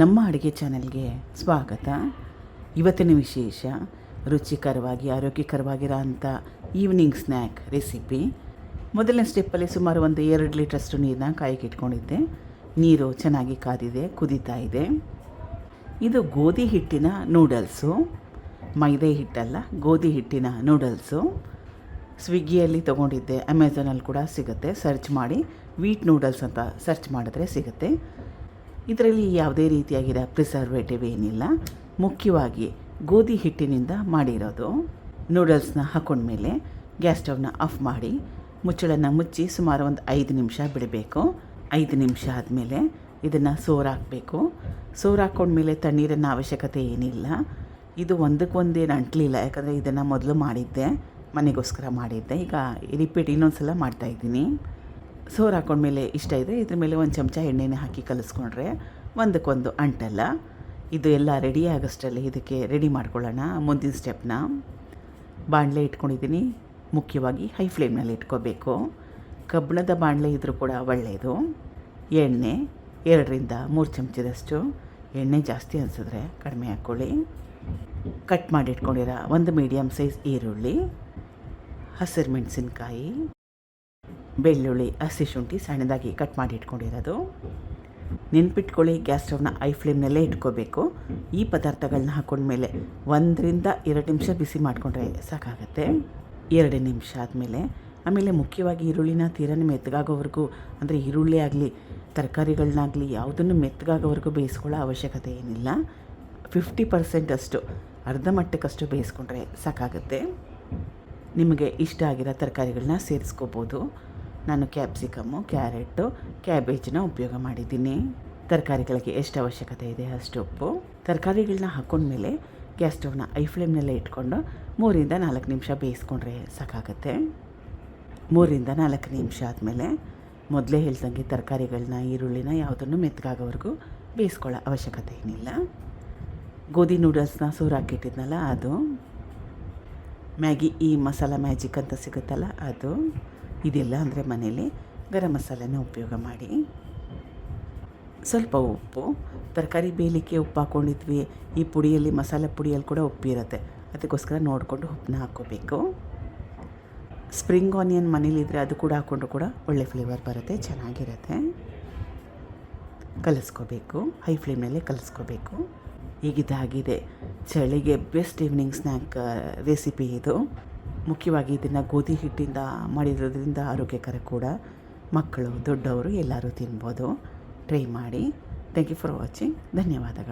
ನಮ್ಮ ಅಡುಗೆ ಚಾನೆಲ್ಗೆ ಸ್ವಾಗತ. ಇವತ್ತಿನ ವಿಶೇಷ, ರುಚಿಕರವಾಗಿ, ಆರೋಗ್ಯಕರವಾಗಿರೋ ಅಂಥ ಈವ್ನಿಂಗ್ ಸ್ನ್ಯಾಕ್ ರೆಸಿಪಿ ಮೊದಲನೇ ಸ್ಟೆಪ್ಪಲ್ಲಿ ಸುಮಾರು ಒಂದು ಎರಡು ಲೀಟ್ರಷ್ಟು ನೀರನ್ನ ಕಾಯಿಗೆ ಇಟ್ಕೊಂಡಿದ್ದೆ. ನೀರು ಚೆನ್ನಾಗಿ ಕಾದಿದೆ, ಕುದಿತಾ ಇದೆ. ಇದು ಗೋಧಿ ಹಿಟ್ಟಿನ ನೂಡಲ್ಸು ಮೈದೆ ಹಿಟ್ಟಲ್ಲ, ಗೋಧಿ ಹಿಟ್ಟಿನ ನೂಡಲ್ಸು ಸ್ವಿಗ್ಗಿಯಲ್ಲಿ ತೊಗೊಂಡಿದ್ದೆ ಅಮೆಝಾನಲ್ಲಿ ಕೂಡ ಸಿಗುತ್ತೆ. ಸರ್ಚ್ ಮಾಡಿ ವೀಟ್ ನೂಡಲ್ಸ್ ಅಂತ ಸರ್ಚ್ ಮಾಡಿದ್ರೆ ಸಿಗುತ್ತೆ. ಇದರಲ್ಲಿ ಯಾವುದೇ ರೀತಿಯಾಗಿರೋ ಪ್ರಿಸರ್ವೇಟಿವ್ ಏನಿಲ್ಲ. ಮುಖ್ಯವಾಗಿ ಗೋಧಿ ಹಿಟ್ಟಿನಿಂದ ಮಾಡಿರೋದು. ನೂಡಲ್ಸ್ನ ಹಾಕೊಂಡ್ಮೇಲೆ ಗ್ಯಾಸ್ ಸ್ಟವ್ನ ಆಫ್ ಮಾಡಿ ಮುಚ್ಚಳನ್ನು ಮುಚ್ಚಿ ಸುಮಾರು ಒಂದು ಐದು ನಿಮಿಷ ಬಿಡಬೇಕು. ಐದು ನಿಮಿಷ ಆದಮೇಲೆ ಇದನ್ನು ಸೋರು ಹಾಕಬೇಕು ಸೋರು ಮೇಲೆ ತಣ್ಣೀರಿನ ಅವಶ್ಯಕತೆ ಏನಿಲ್ಲ. ಇದು ಒಂದಕ್ಕೊಂದೇನು ಅಂಟಲಿಲ್ಲ. ಯಾಕಂದರೆ ಇದನ್ನು ಮೊದಲು ಮಾಡಿದ್ದೆ. ಮನೆಗೋಸ್ಕರ ಮಾಡಿದ್ದೆ. ಈಗ ರಿಪೀಟ್ ಇನ್ನೊಂದು ಸಲ ಮಾಡ್ತಾಯಿದ್ದೀನಿ ಸೋರು ಹಾಕೊಂಡ್ಮೇಲೆ ಇಷ್ಟ ಇದೆ. ಇದ್ರ ಮೇಲೆ ಒಂದು ಚಮಚ ಎಣ್ಣೆನ ಹಾಕಿ ಕಲಿಸ್ಕೊಂಡ್ರೆ ಒಂದಕ್ಕೊಂದು ಅಂಟಲ್ಲ. ಇದು ಎಲ್ಲ ರೆಡಿ ಆಗೋಷ್ಟರಲ್ಲಿ ಇದಕ್ಕೆ ರೆಡಿ ಮಾಡ್ಕೊಳ್ಳೋಣ. ಮುಂದಿನ ಸ್ಟೆಪ್ನ ಬಾಣಲೆ ಇಟ್ಕೊಂಡಿದ್ದೀನಿ ಮುಖ್ಯವಾಗಿ ಹೈ ಫ್ಲೇಮ್ನಲ್ಲಿ ಇಟ್ಕೋಬೇಕು. ಕಬ್ಬಿಣದ ಬಾಣಲೆ ಇದ್ದರೂ ಕೂಡ ಒಳ್ಳೆಯದು ಎಣ್ಣೆ ಎರಡರಿಂದ ಮೂರು ಚಮಚದಷ್ಟು. ಎಣ್ಣೆ ಜಾಸ್ತಿ ಅನಿಸಿದ್ರೆ ಕಡಿಮೆ ಹಾಕ್ಕೊಳ್ಳಿ. ಕಟ್ ಮಾಡಿ ಇಟ್ಕೊಂಡಿರೋ ಒಂದು ಮೀಡಿಯಮ್ ಸೈಜ್ ಈರುಳ್ಳಿ, ಹಸಿರು ಮೆಣಸಿನ್ಕಾಯಿ ಬೆಳ್ಳುಳ್ಳಿ, ಹಸಿ ಶುಂಠಿ ಸಣ್ಣದಾಗಿ ಕಟ್ ಮಾಡಿ ಇಟ್ಕೊಂಡಿರೋದು. ನೆನ್ಪಿಟ್ಕೊಳ್ಳಿ ಗ್ಯಾಸ್ ಸ್ಟವ್ನ ಐ ಫ್ಲೇಮ್ನಲ್ಲೇ ಇಟ್ಕೋಬೇಕು. ಈ ಪದಾರ್ಥಗಳನ್ನ ಹಾಕೊಂಡ್ಮೇಲೆ ಒಂದರಿಂದ ಎರಡು ನಿಮಿಷ ಬಿಸಿ ಮಾಡಿಕೊಂಡ್ರೆ ಸಾಕಾಗುತ್ತೆ. ಎರಡು ನಿಮಿಷ ಆದಮೇಲೆ ಆಮೇಲೆ ಮುಖ್ಯವಾಗಿ ಈರುಳ್ಳಿನ ತೀರನೇ ಮೆತ್ತಗಾಗೋವರೆಗೂ, ಅಂದರೆ ಈರುಳ್ಳಿ ಆಗಲಿ ತರಕಾರಿಗಳನ್ನಾಗಲಿ ಯಾವುದನ್ನು ಮೆತ್ತಗಾಗೋವರೆಗೂ ಬೇಯಿಸ್ಕೊಳ್ಳೋ ಅವಶ್ಯಕತೆ ಏನಿಲ್ಲ. ಫಿಫ್ಟಿ ಪರ್ಸೆಂಟ್ ಅಷ್ಟು, ಅರ್ಧ ಮಟ್ಟಕ್ಕಷ್ಟು ಬೇಯಿಸ್ಕೊಂಡ್ರೆ ಸಾಕಾಗುತ್ತೆ. ನಿಮಗೆ ಇಷ್ಟ ಆಗಿರೋ ತರಕಾರಿಗಳನ್ನ ಸೇರಿಸ್ಕೋಬೋದು. ನಾನು ಕ್ಯಾಪ್ಸಿಕಮ್ಮು, ಕ್ಯಾರೆಟು ಕ್ಯಾಬೇಜನ್ನ ಉಪಯೋಗ ಮಾಡಿದ್ದೀನಿ. ತರಕಾರಿಗಳಿಗೆ ಎಷ್ಟು ಅವಶ್ಯಕತೆ ಇದೆ ಅಷ್ಟು ಉಪ್ಪು. ತರಕಾರಿಗಳನ್ನ ಹಾಕೊಂಡ್ಮೇಲೆ ಗ್ಯಾಸ್ ಸ್ಟವ್ನ ಐ ಫ್ಲೇಮ್ನಲ್ಲೇ ಇಟ್ಕೊಂಡು ಮೂರಿಂದ ನಾಲ್ಕು ನಿಮಿಷ ಬೇಯಿಸ್ಕೊಂಡ್ರೆ ಸಾಕಾಗುತ್ತೆ. ಮೂರಿಂದ ನಾಲ್ಕು ನಿಮಿಷ ಆದಮೇಲೆ ಮೊದಲೇ ಹೇಳ್ದಂಗೆ ತರಕಾರಿಗಳನ್ನ ಈರುಳ್ಳಿನ ಯಾವುದನ್ನು ಮೆತ್ತಗಾಗೋವರೆಗೂ ಬೇಯಿಸ್ಕೊಳ್ಳೋ ಅವಶ್ಯಕತೆ ಏನಿಲ್ಲ. ಗೋಧಿ ನೂಡಲ್ಸ್ನ ಸೂರಾಕಿಟ್ಟಿದ್ನಲ್ಲ ಅದು. ಮ್ಯಾಗಿ ಈ ಮಸಾಲ ಮ್ಯಾಜಿಕ್ ಅಂತ ಸಿಗುತ್ತಲ್ಲ ಅದು. ಇದಿಲ್ಲ ಅಂದರೆ ಮನೇಲಿ ಗರಂ ಮಸಾಲೆನ ಉಪಯೋಗ ಮಾಡಿ. ಸ್ವಲ್ಪ ಉಪ್ಪು, ತರಕಾರಿ ಬೇಯಲಿಕ್ಕೆ ಉಪ್ಪು ಹಾಕ್ಕೊಂಡಿದ್ವಿ ಈ ಪುಡಿಯಲ್ಲಿ, ಮಸಾಲೆ ಪುಡಿಯಲ್ಲಿ ಕೂಡ ಉಪ್ಪಿರುತ್ತೆ ಅದಕ್ಕೋಸ್ಕರ ನೋಡಿಕೊಂಡು ಉಪ್ಪನ್ನ ಹಾಕ್ಕೋಬೇಕು. ಸ್ಪ್ರಿಂಗ್ ಆನಿಯನ್ ಮನೇಲಿದ್ದರೆ ಅದು ಕೂಡ ಹಾಕ್ಕೊಂಡ್ರು ಕೂಡ ಒಳ್ಳೆ ಫ್ಲೇವರ್ ಬರುತ್ತೆ, ಚೆನ್ನಾಗಿರುತ್ತೆ. ಕಲಿಸ್ಕೋಬೇಕು. ಹೈ ಫ್ಲೇಮ್ನಲ್ಲೇ ಕಲಿಸ್ಕೋಬೇಕು. ಈಗಿದಾಗಿದೆ ಚಳಿಗೆ ಬೆಸ್ಟ್ ಈವ್ನಿಂಗ್ ಸ್ನ್ಯಾಕ್, ರೆಸಿಪಿ ಇದು. ಮುಖ್ಯವಾಗಿ ಇದನ್ನು ಗೋಧಿ ಹಿಟ್ಟಿಂದ ಮಾಡಿರೋದ್ರಿಂದ ಆರೋಗ್ಯಕರ ಕೂಡ. ಮಕ್ಕಳು, ದೊಡ್ಡವರು ಎಲ್ಲರೂ ತಿನ್ಬೋದು. ಟ್ರೈ ಮಾಡಿ. ಥ್ಯಾಂಕ್ ಯು ಫಾರ್ ವಾಚಿಂಗ್ ಧನ್ಯವಾದಗಳು.